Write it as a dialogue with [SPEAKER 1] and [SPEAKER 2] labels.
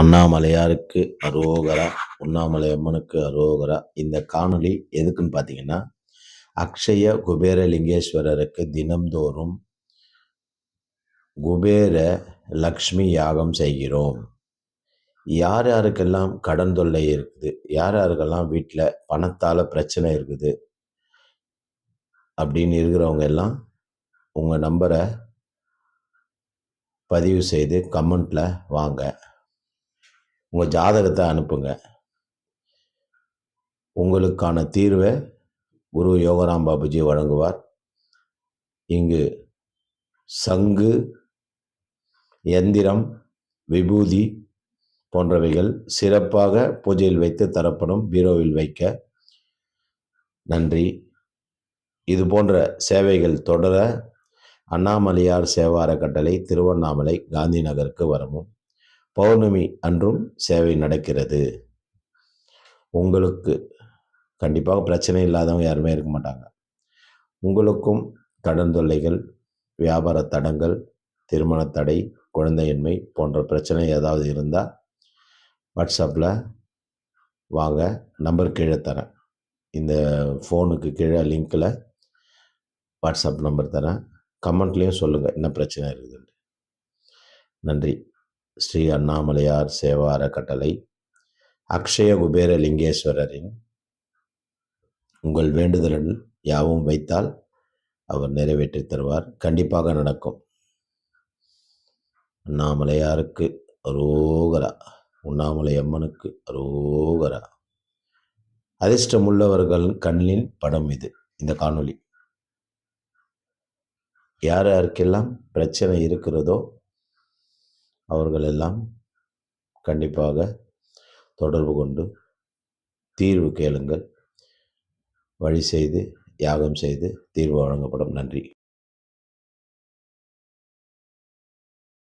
[SPEAKER 1] அண்ணாமலையாருக்கு அரோகரா. உண்ணாமலை அம்மனுக்கு அரோகரா. இந்த காணொளி எதுக்குன்னு பார்த்தீங்கன்னா அக்ஷய குபேர லிங்கேஸ்வரருக்கு தினம்தோறும் குபேர லக்ஷ்மி யாகம் செய்கிறோம். யார் யாருக்கெல்லாம் கடன் தொல்லை இருக்குது யார் யாருக்கெல்லாம் வீட்டில் பணத்தால் பிரச்சனை இருக்குது அப்படின்னு இருக்கிறவங்க எல்லாம் உங்கள் நம்பரை பதிவு செய்து கமெண்ட்டில் வாங்க. உங்கள் ஜாதகத்தை அனுப்புங்க. உங்களுக்கான தீர்வை குரு யோகராம் பாபுஜி வழங்குவார். இங்கு சங்கு எந்திரம் விபூதி போன்றவைகள் சிறப்பாக பூஜையில் வைத்து தரப்படும் பீரோவில் வைக்க நன்றி. இது போன்ற சேவைகள் தொடர அண்ணாமலையார் சேவா அறக்கட்டளை திருவண்ணாமலை காந்தி நகருக்கு வரவும். பௌர்ணமி அன்றும் சேவை நடக்கிறது. உங்களுக்கு கண்டிப்பாக பிரச்சனை இல்லாதவங்க யாருமே இருக்க மாட்டாங்க. உங்களுக்கும் கடன் தொல்லைகள் வியாபார தடங்கள் திருமண தடை குழந்தையின்மை போன்ற பிரச்சனை ஏதாவது இருந்தால் வாட்ஸ்அப்பில் வாங்க நம்பர் கீழே தரேன். இந்த ஃபோனுக்கு கீழே லிங்க்கில் வாட்ஸ்அப் நம்பர் தரேன். கமெண்ட்லேயும் சொல்லுங்கள் என்ன பிரச்சனை இருக்குதுன்னு நன்றி. ஸ்ரீ அண்ணாமலையார் சேவா அறக்கட்டளை அக்ஷய குபேர லிங்கேஸ்வரரின் உங்கள் வேண்டுதலில் யாவும் வைத்தால் அவர் நிறைவேற்றி தருவார். கண்டிப்பாக நடக்கும். அண்ணாமலையாருக்கு அரோகரா உண்ணாமலை அம்மனுக்கு அரோகரா. அதிர்ஷ்டமுள்ளவர்கள் கண்ணின் படம் இது இந்த காணொளி. யார் யாருக்கெல்லாம் பிரச்சனை இருக்கிறதோ அவர்களெல்லாம் கண்டிப்பாக தொடர்பு கொண்டு தீர்வு கேளுங்கள். வழி செய்து யாகம் செய்து தீர்வு வழங்கப்படும். நன்றி.